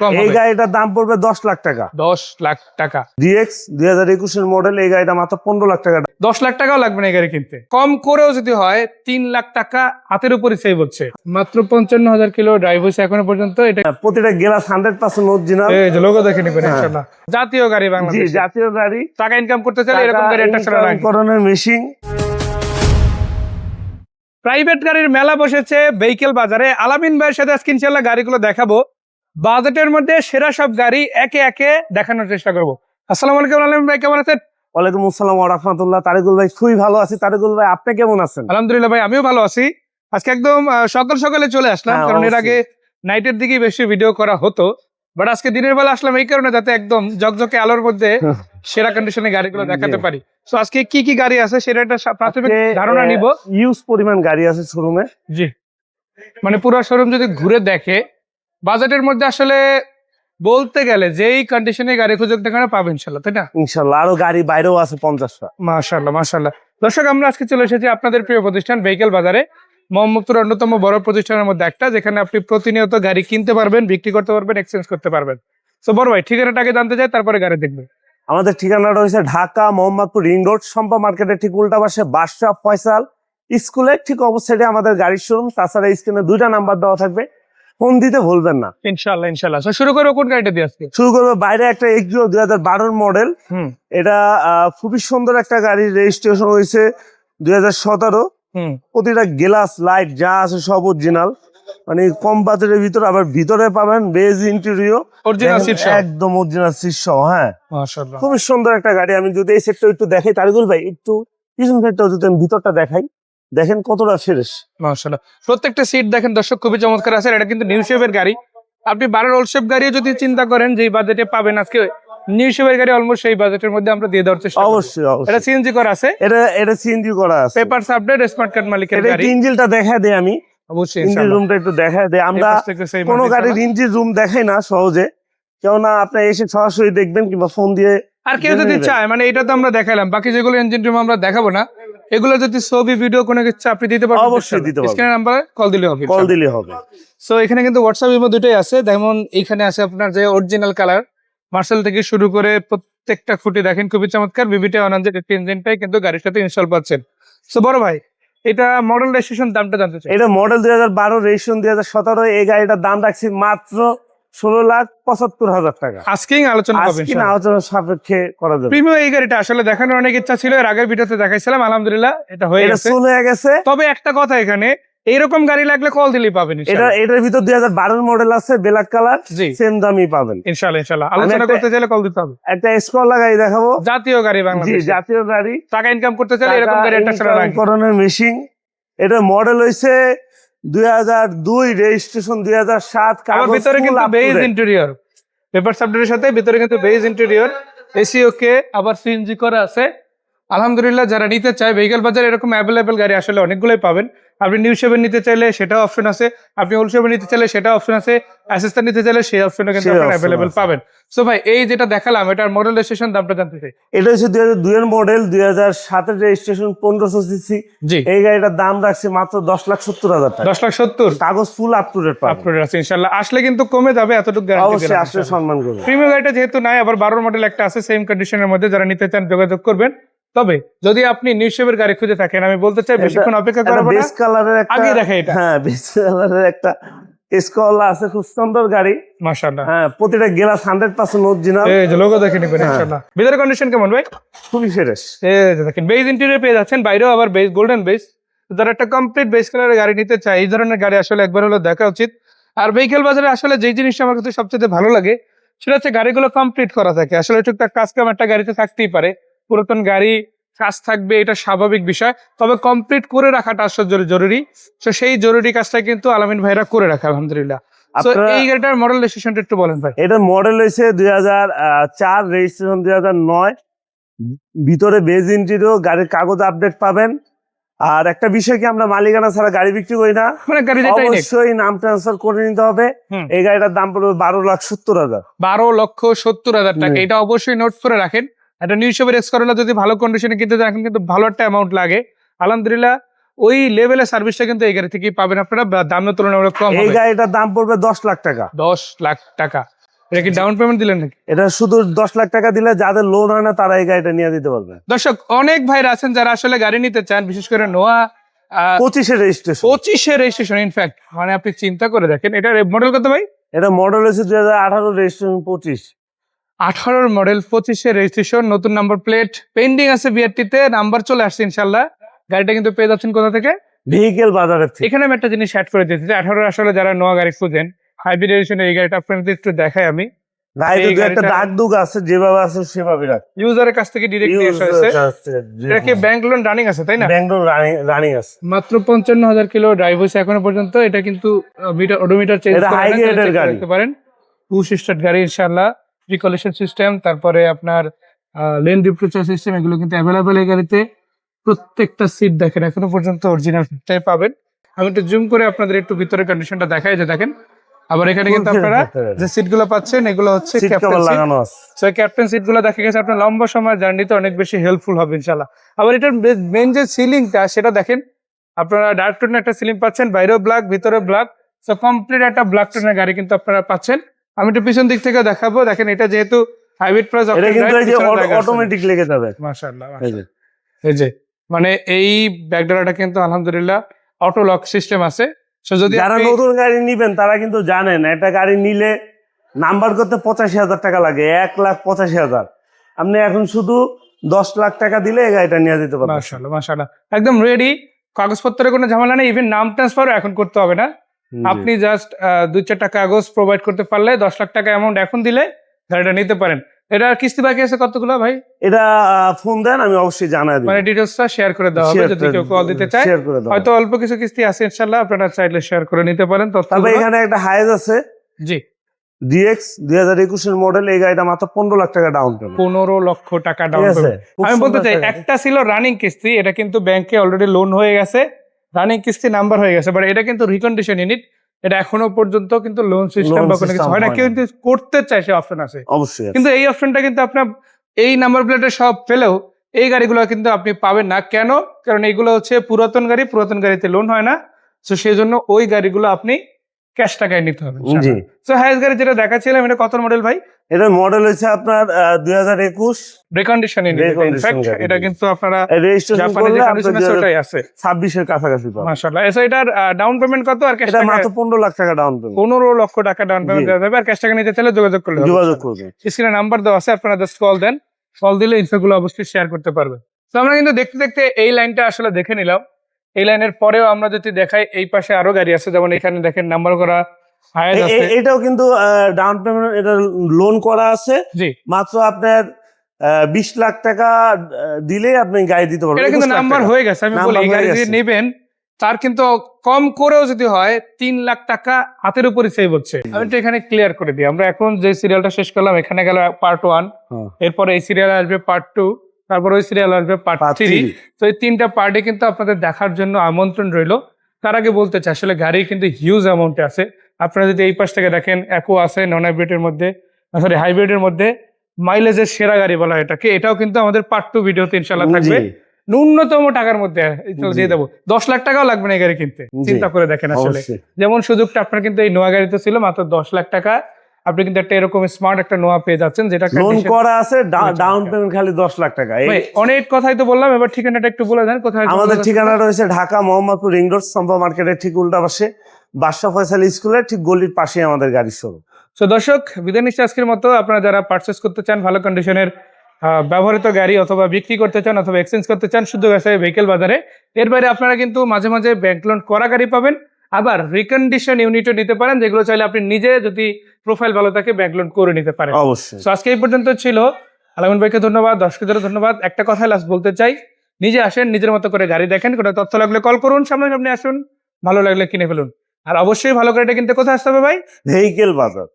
কম এই গাড়িটার দাম পড়বে দশ লাখ টাকা। দশ লাখ টাকা। ডিএক্স দুই হাজার একুশের মডেল এই গাড়িটা মাত্র পনেরো লাখ টাকা। দশ লাখ টাকাও লাগবে না এই গাড়ি কিনতে। কম করেও যদি হয় তিন লাখ টাকা হাতের উপরই সেভ হচ্ছে। মাত্র পঞ্চান্ন হাজার কিলো ড্রাইভ হয়েছে এখনও পর্যন্ত এটা প্রতিটা গেলাস হান্ড্রেড পার্সেন্ট অরিজিনাল এই যে লোগো দেখে নিবেন ইনশাল্লাহ। জাতীয় গাড়ি বাংলাদেশ। জাতীয় গাড়ি। টাকা ইনকাম করতে চাইলে এরকম গাড়ি একটা লাগে মেশিন প্রাইভেট গাড়ির মেলা বসেছে ভেহিকেল বাজারে। আলামিন ভাইয়ের সাথে আজকে ইনশাল্লাহ গাড়িগুলো দেখাবো। বাজেটের মধ্যে সেরা সব গাড়ি একে একে দেখানোর চেষ্টা করব। আসসালামু আলাইকুম ভাই কেমন আছেন? ওয়ালাইকুম আসসালাম রহমতুল্লাহ। তারিকুল ভাই খুবই ভালো আছি। তারিকুল ভাই আপনি কেমন আছেন? আলহামদুলিল্লাহ ভাই আমিও ভালো আছি। আজকে একদম সকাল সকালে চলে আসলাম হ্যাঁ, কারণ এর আগে নাইটের দিকে বেশি ভিডিও করা হতো। বাট আজকে দিনের বেলা আসলাম এই কারণে যাতে একদম জকজকে আলোর মধ্যে সেরা কন্ডিশনে গাড়িগুলো দেখাতে পারি। তো আজকে কি কি গাড়ি আছে সেটা একটা প্রাথমিক ধারণা নিব। ইউজ পরিমাণ গাড়ি আছে শোরুমে জি। মানে পুরো শোরুম যদি ঘুরে দেখে বাজেটের মধ্যে আসলে বলতে গেলে যেই কন্ডিশনে গাড়ি খুঁজে পাবেন ইনশাল্লাহ তাই না? ইনশাল্লাহ আরও গাড়ি বাইরেও আছে পঞ্চাশটা। মাশাল্লাহ মাশাল্লাহ দর্শক আমরা আজকে চলে এসেছি আপনাদের প্রিয় প্রতিষ্ঠান ভেহিকেল বাজারে মোহাম্মদপুর অন্যতম বড় প্রতিষ্ঠানের মধ্যে একটা যেখানে আপনি প্রতিনিয়ত গাড়ি কিনতে পারবেন বিক্রি করতে পারবেন এক্সচেঞ্জ করতে পারবেন। তো বড় ভাই ঠিকানাটা আগে জানতে চাই তারপরে গাড়ি দেখবেন। আমাদের ঠিকানাটা হয়েছে ঢাকা মোহাম্মদপুর রিং রোড সম্পা মার্কেটের ঠিক উল্টা পাশে বাদশাহ ফয়সাল স্কুলের ঠিক অবস্থায় আমাদের গাড়ির শোরুম তাছাড়া স্ক্রিনে দুইটা নাম্বার দেওয়া থাকবে। ফোন দিতে ভুলবেন না। ইনশাল্লাহ ইনশাল্লাহ শুরু করব কোন গাড়িটা দিয়ে আজকে? শুরু করব বাইরে একটা এক্সিও দুই হাজার বারোর মডেল হুম। এটা খুবই সুন্দর একটা গাড়ি রেজিস্ট্রেশন হয়েছে দুই হাজার সতেরো। হুম। প্রতিটা গ্লাস লাইট যা আছে সব অরিজিনাল মানে কম বাজেটের ভিতরে আবার ভিতরে পাবেন বেজ ইন্টেরিয়র অরিজিনাল সিট একদম অরিজিনাল শীর্ষ হ্যাঁ। খুবই সুন্দর একটা গাড়ি। আমি যদি এই সেটটা একটু দেখাই তারিকুল ভাই একটু পিছন সাইডটাও যদি আমি ভিতরটা দেখাই। দেখেন কতটা ফ্রেশ। মাশাল্লাহ প্রত্যেকটা সিট দেখেন দর্শক খুবই চমৎকার আছে। এটা কিন্তু নিউ শেপের গাড়ি। আপনি বারোর ওল্ড শেপ গাড়ি যদি চিন্তা করেন যে বাজেটে পাবেন আজকে নিউ শেপের গাড়ি অলমোস্ট সেই বাজেটের মধ্যে আমরা দিয়ে দেওয়ার চেষ্টা করব। অবশ্যই এটা সিএনজি করা আছে। এটা এটা সিএনজি করা আছে। আপডেট স্মার্ট কার্ড মালিকের গাড়ি। ইঞ্জিনটা দেখা আমি। অবশ্যই ইঞ্জিন রুমটা একটু দেখা আমরা কোনো গাড়ির। ইঞ্জিন রুম দেখাই না সহজে। কেননা আপনি এসে সরাসরি দেখবেন কিংবা ফোন দিয়ে আর কেউ যদি চায় মানে এটা তো আমরা দেখালাম বাকি যেগুলো ইঞ্জিন রুম আমরা দেখাবো না এগুলো যদি ছবি ভিডিও কোনো কিছু আপনি দিতে পারবেন অবশ্যই দিতে পারব। স্ক্রিনের নাম্বারে কল দিলে হবে কল দিলে হবে। সো এখানে কিন্তু হোয়াটসঅ্যাপ ইমো দুটোই আছে যেমন এখানে আছে আপনার যে অরিজিনাল কালার মার্শাল থেকে শুরু করে প্রত্যেকটা খুঁটি দেখেন খুবই চমৎকার বিবিটি অনাঞ্জের একটি ইঞ্জিনটাই কিন্তু গাড়ির সাথে ইনস্টল পাচ্ছেন। সো বড় ভাই এটা মডেল রেজিস্ট্রেশন দামটা জানতে চাই। এটা মডেল দুই হাজার বারো রেজিস্ট্রেশন দুই হাজার সতেরো এই গাড়িটার দাম রাখছি মাত্র ষোলো লাখ পঁচাত্তর হাজার টাকা। আজকেই আলোচনা আজকে আলোচনা সাপেক্ষে করা যাবে। প্রিমিয়াম এই গাড়িটা আসলে দেখানোর অনেক ইচ্ছা ছিল এর আগের ভিডিওতে দেখাইছিলাম আলহামদুলিল্লাহ এটা হয়ে গেছে। চলে গেছে। তবে একটা কথা এখানে এইরকম গাড়ি লাগলে কল দিলেই পাবেন এটা এটার ভিতর দুই হাজার বারোর মডেল আছে ব্ল্যাক কালার সেম দামই পাবেন। ইনশাআল্লাহ ইনশাআল্লাহ। আলোচনা করতে চাইলে কল দিতে হবে। একটা স্কোর লাগাই দেখাবো। জাতীয় গাড়ি বাংলাদেশ। জাতীয় গাড়ি। টাকা ইনকাম করতে চাইলে এরকম গাড়ি একটা মেশিন এটা মডেল হয়েছে দুই হাজার দুই রেজিস্ট্রেশন দুই হাজার সাত আবার ভিতরে কিন্তু বেজ ইন্টেরিয়র পেপার সাথে ভিতরে কিন্তু বেজ ইন্টেরিয়র এসি ওকে আবার সিএনজি করা আছে। আলহামদুলিল্লাহ যারা নিতে চায় ভেহিকেল বাজার এরকম অ্যাভেলেবেল গাড়ি আসলে অনেকগুলোই পাবেন। আপনি নিউ সেভেন নিতে চাইলে সেটাও অপশন আছে। আপনি ওল্ড সেভেন নিতে চাইলে সেটা অপশন আছে। অ্যাসিস্ট্যান্ট নিতে চাইলে সেই অপশনও কিন্তু আপনি অ্যাভেলেবেল পাবেন। সো ভাই এই যেটা দেখালাম এটার মডেল রেজিস্ট্রেশন দামটা জানতে চাই। এটা হচ্ছে দুই হাজার দুইয়ের মডেল দুই হাজার সাতের রেজিস্ট্রেশন পনেরোশো সিসি জি। এই গাড়িটার দাম রাখছে মাত্র দশ লাখ সত্তর হাজার টাকা। দশ লাখ সত্তর। কাগজ ফুল আপ টু ডেট পাবেন। আপলোড আছে ইনশাল্লাহ আসলে কিন্তু কমে যাবে এতটুকু গ্যারান্টি অবশ্যই আসলে সম্মান করবে। প্রিমিয়াম গাড়িটা যেহেতু নাই আবার বারোর মডেল একটা আছে সেম কন্ডিশনের মধ্যে। যারা নিতে চান যোগাযোগ করবেন। তবে যদি আপনি নিউ শেপের গাড়ি খুঁজে থাকেন আমি বলতে চাই বেশিক্ষণ অপেক্ষা না। বেস কালারের একটা আগে দেখা এটা। হ্যাঁ বেস কালারের একটা স্কলা আছে খুব সুন্দর গাড়ি। মাশাআল্লাহ। হ্যাঁ প্রতিটা গ্লাস হান্ড্রেড পার্সেন্ট অরিজিনাল এই যে লোগো দেখে নেবেন হ্যাঁ। ইনশাআল্লাহ। ভিতরে কন্ডিশন কেমন ভাই? খুবই ফ্রেশ এই যে দেখেন বেজ ইন্টেরিয়র পেয়ে যাচ্ছেন বাইরেও আবার বেজ গোল্ডেন বেজ যারা একটা কমপ্লিট বেজ কালারের গাড়ি নিতে চায় এই ধরনের গাড়ি আসলে একবার হলো দেখা উচিত। আর ভেহিকেল বাজারে আসলে যেই জিনিসটা আমার কাছে সবচেয়ে ভালো লাগে সেটা হচ্ছে গাড়িগুলো কমপ্লিট করা থাকে। আসলে টুকটাক কাজ কাম একটা গাড়িতে থাকতেই পারে। পুরাতন গাড়ি কাজ থাকবে এটা স্বাভাবিক বিষয়। তবে কমপ্লিট করে রাখাটা আসলে জরুরি। তো সেই জরুরি কাজটা কিন্তু আলামিন ভাইরা করে রাখে আলহামদুলিল্লাহ। এই গাড়িটার মডেল রেজিস্ট্রেশনটা একটু বলেন ভাই। মডেল হয়েছে দুই হাজার চার রেজিস্ট্রেশন দুই হাজার নয়। ভিতরে বেজ গাড়ির কাগজ আপডেট পাবেন। আর একটা বিষয় কি আমরা মালিকানা ছাড়া গাড়ি বিক্রি করি না। মানে অবশ্যই নাম ট্রান্সফার করে নিতে হবে। এই গাড়িটার দাম পড়বে বারো লাখ সত্তর হাজার। বারো লক্ষ সত্তর হাজার টাকা। এটা অবশ্যই নোট করে রাখেন। একটা নিউ শেপের এক্সকরোলা যদি ভালো কন্ডিশনে কিনতে চান এখন কিন্তু ভালো একটা অ্যামাউন্ট লাগে। আলহামদুলিল্লাহ ওই লেভেলের সার্ভিসটা কিন্তু এই গাড়ি থেকেই পাবেন আপনারা দামের তুলনামূলক কম এই গাড়িটার দাম পড়বে দশ লাখ টাকা। দশ লাখ টাকা। এটা কি ডাউন পেমেন্ট দিলেন নাকি? এটা শুধু দশ লাখ টাকা দিলে যাদের লোন হয় না তারা এই গাড়িটা নিয়ে দিতে পারবে। দর্শক অনেক ভাইরা আছেন যারা আসলে গাড়ি নিতে চান বিশেষ করে নোয়া পঁচিশের রেজিস্ট্রেশন পঁচিশে রেজিস্ট্রেশন ইনফ্যাক্ট মানে আপনি চিন্তা করে দেখেন এটা মডেল কত ভাই? এটা মডেল হচ্ছে দুই হাজার আঠারো রেজিস্ট্রেশন পঁচিশ। আঠারোর মডেল পঁচিশে রেজিস্ট্রেশন নতুন নাম্বার প্লেট পেন্ডিং আছে বিআরটিতে নাম্বার চলে আসছে ইনশাল্লাহ। গাড়িটা কিন্তু পেয়ে যাচ্ছেন কোথা থেকে? ভেহিকেল বাজারের থেকে। এখানে আমি একটা জিনিস অ্যাড করে দিয়েছি যে আঠারো আসলে যারা নোয়া গাড়ি খুঁজেন হাইব্রিড এই গাড়িটা আপনাদের একটু দেখাই আমি। দুগ আছে যেভাবে আছে সেভাবে রাখ। ইউজারের কাছ থেকে ডিরেক্ট নিয়ে আসা কি ব্যাংক লোন রানিং আছে তাই না? রানিং আছে। মাত্র কিলো ড্রাইভ এখনও পর্যন্ত। এটা কিন্তু মিটার চেঞ্জ। করতে পারেন পুশ স্টার্ট গাড়ি। ইনশাআল্লাহ রিকলেশন সিস্টেম তারপরে আপনার লেন ডিপ্রেচার সিস্টেম এগুলো কিন্তু অ্যাভেলেবেল এই গাড়িতে। প্রত্যেকটা সিট দেখেন এখনও পর্যন্ত অরিজিনাল সিটটাই পাবেন। আমি একটু জুম করে আপনাদের একটু ভিতরের কন্ডিশনটা দেখাই যে দেখেন আবার এখানে কিন্তু আপনারা যে সিটগুলো পাচ্ছেন এগুলো হচ্ছে ক্যাপ্টেন সিট লাগানো আছে। সো ক্যাপ্টেন সিটগুলো দেখা গেছে আপনার লম্বা সময় জার্নিতে অনেক বেশি হেল্পফুল হবে ইনশাল্লাহ আবার এটার মেন যে সিলিংটা সেটা দেখেন আপনারা ডার্ক টোনের একটা সিলিং পাচ্ছেন বাইরেও ব্ল্যাক ভিতরে ব্ল্যাক সো কমপ্লিট একটা ব্ল্যাক টোনের গাড়ি কিন্তু আপনারা পাচ্ছেন। আমি একটু পিছন দিক থেকে দেখাবো। দেখেন এটা যেহেতু হাইব্রিড প্লাস এটা কিন্তু এই যে অটোমেটিক লেগে যাবে। মাশাআল্লাহ এই যে। এই যে মানে এই ব্যাকডোরাটা কিন্তু আলহামদুলিল্লাহ অটো লক সিস্টেম আছে। সো যদি যারা নতুন গাড়ি নিবেন তারা কিন্তু জানেন একটা গাড়ি নিলে নাম্বার করতে পঁচাশি হাজার টাকা লাগে এক লাখ পঁচাশি হাজার। আপনি এখন শুধু দশ লাখ টাকা দিলে এই গাড়িটা নিয়ে যেতে পারবেন। মাশাআল্লাহ মাশাআল্লাহ। একদম রেডি কাগজপত্রের কোনো ঝামেলা নেই ইভেন নাম ট্রান্সফারও এখন করতে হবে না। আপনি জাস্ট দুই চারটা কাগজ প্রোভাইড করতে পারলে দশ লাখ টাকা অ্যামাউন্ট এখন দিলে গাড়িটা নিতে পারেন। এটা কিস্তি বাকি আছে কতগুলো ভাই? এটা ফোন দেন আমি অবশ্যই জানাই দিই মানে ডিটেলসটা শেয়ার করে দেওয়া হবে যদি কেউ কল দিতে চায়। হয়তো অল্প কিছু কিস্তি আছে ইনশাল্লাহ আপনারা চাইলে শেয়ার করে নিতে পারেন তথ্যগুলো। এখানে একটা হাইজ আছে। জি। ডিএক্স দুই হাজার একুশের মডেল এই গাড়িটা মাত্র পনেরো লাখ টাকা ডাউন পেমেন্ট পনেরো লক্ষ টাকা ডাউন খুব আমি বলতে চাই একটা ছিল রানিং কিস্তি এটা কিন্তু ব্যাংকে অলরেডি লোন হয়ে গেছে। রানিং কিস্তি নাম্বার হয়ে গেছে বাট এটা কিন্তু রিকন্ডিশন ইউনিট এটা এখনও পর্যন্ত কিন্তু লোন সিস্টেম বা কোনো কিছু হয় না কেউ কিন্তু করতে চায় সে অপশন আছে। অবশ্যই কিন্তু এই অপশনটা কিন্তু আপনার এই নাম্বার প্লেটে সব পেলেও এই গাড়িগুলো কিন্তু আপনি পাবেন না। কেন? কারণ এইগুলো হচ্ছে পুরাতন গাড়ি পুরাতন গাড়িতে লোন হয় না। তো সেই জন্য ওই গাড়িগুলো আপনি ক্যাশ টাকায় নিতে হবে জি। তো হাইস গাড়ি যেটা দেখাচ্ছিলাম এটা কত মডেল ভাই? এটার মডেল হচ্ছে আপনার দুই হাজার একুশ। রিকন্ডিশন এটা কিন্তু আপনারা রেজিস্ট্রেশন আছে। ছাব্বিশের কাছাকাছি মাশাআল্লাহ। এসো এটার ডাউন পেমেন্ট কত আর ক্যাশ এটা মাত্র পনেরো লাখ টাকা ডাউন পেমেন্ট পনেরো লক্ষ টাকা ডাউন পেমেন্ট। দেওয়া যাবে। আর ক্যাশ টাকা নিতে চাইলে যোগাযোগ করলে। যোগাযোগ করবেন। স্ক্রিনে নাম্বার দেওয়া আছে আপনারা জাস্ট কল দেন। কল দিলে ইনফোগুলো অবশ্যই শেয়ার করতে পারবে তো আমরা কিন্তু দেখতে দেখতে এই লাইনটা আসলে দেখে নিলাম। এই লাইনের পরেও আমরা যদি দেখাই এই পাশে আরও গাড়ি আছে যেমন এখানে দেখেন নাম্বার করা এটাও কিন্তু ডাউন পেমেন্ট এটা লোন করা আছে। মাত্র আপনার বিশ লাখ টাকা দিলেই আপনি গাড়ি দিতে পারবেন। এটা কিন্তু নাম্বার হয়ে গেছে আমি বলি গাড়ি যদি নেবেন তার কিন্তু কম করেও যদি হয় তিন লাখ টাকা হাতের উপরে সেভ হচ্ছে। আমি তো এখানে ক্লিয়ার করে দিই। আমরা এখন যে সিরিয়ালটা শেষ করলাম এখানে গেল পার্ট ওয়ান হ্যাঁ। এরপরে এই সিরিয়াল আসবে পার্ট টু তারপর ওই সিরিয়াল আসবে পার্ট থ্রি তো এই তিনটা পার্টে কিন্তু আপনাদের দেখার জন্য আমন্ত্রণ রইল। তার আগে বলতে চাই আসলে গাড়ি কিন্তু হিউজ অ্যামাউন্টে আছে। আপনারা যদি এই পাশ থেকে দেখেন একো আছে নন হাইব্রিডের মধ্যে সরি হাইব্রিডের মধ্যে। মাইলেজের সেরা গাড়ি বলা হয় এটাকে। এটাও কিন্তু আমাদের পার্ট টু ভিডিওতে ইনশাল্লাহ থাকবে। ন্যূনতম টাকার মধ্যে দিয়ে দেবো। দশ লাখ টাকাও লাগবে না এই গাড়ি কিনতে। চিন্তা করে দেখেন আসলে। যেমন সুযোগটা আপনার কিন্তু এই নোয়া গাড়িতে ছিল মাত্র দশ লাখ টাকা। আপনি কিন্তু একটা এরকম স্মার্ট একটা নোয়া পেয়ে যাচ্ছেন যেটা লোন করা আছে ডাউন পেমেন্ট খালি দশ লাখ টাকা। এই- অনেক কথাই তো বললাম এবার ঠিকানাটা একটু বলে দেন কোথায় আমাদের ঠিকানা রয়েছে ঢাকা মোহাম্মদপুর রিং রোড সম্পা মার্কেটের ঠিক উল্টা পাশে। বাদশা ফয়সাল স্কুলের ঠিক গলির পাশে আমাদের গাড়ির শোরুম তো দর্শক বিদায় নিচ্ছে আজকের মতো। আপনারা যারা পার্চেস করতে চান ভালো কন্ডিশনের ব্যবহৃত গাড়ি অথবা বিক্রি করতে চান অথবা এক্সচেঞ্জ করতে চান শুদ্ধ ব্যবসায় ভেহিকেল বাজারে এর বাইরে আপনারা কিন্তু মাঝে মাঝে ব্যাংক লোন করা গাড়ি পাবেন। আবার রিকন্ডিশন ইউনিটও নিতে পারেন যেগুলো চাইলে আপনি নিজে যদি প্রোফাইল ভালো থাকে ব্যাকলোড করে নিতে পারেন। অবশ্যই। তো আজকে এই পর্যন্ত ছিল। আলামিন ভাইকে ধন্যবাদ দর্শকদের ধন্যবাদ। একটা কথা লাস্ট বলতে চাই। নিজে আসেন নিজের মতো করে গাড়ি দেখেন কোনো তথ্য লাগলে কল করুন সামনে সামনে আসুন। ভালো লাগলে কিনে ফেলুন। আর অবশ্যই ভালো গাড়িটা কিনতে কোথায় আসতে হবে ভাই? ভেহিকেল বাজার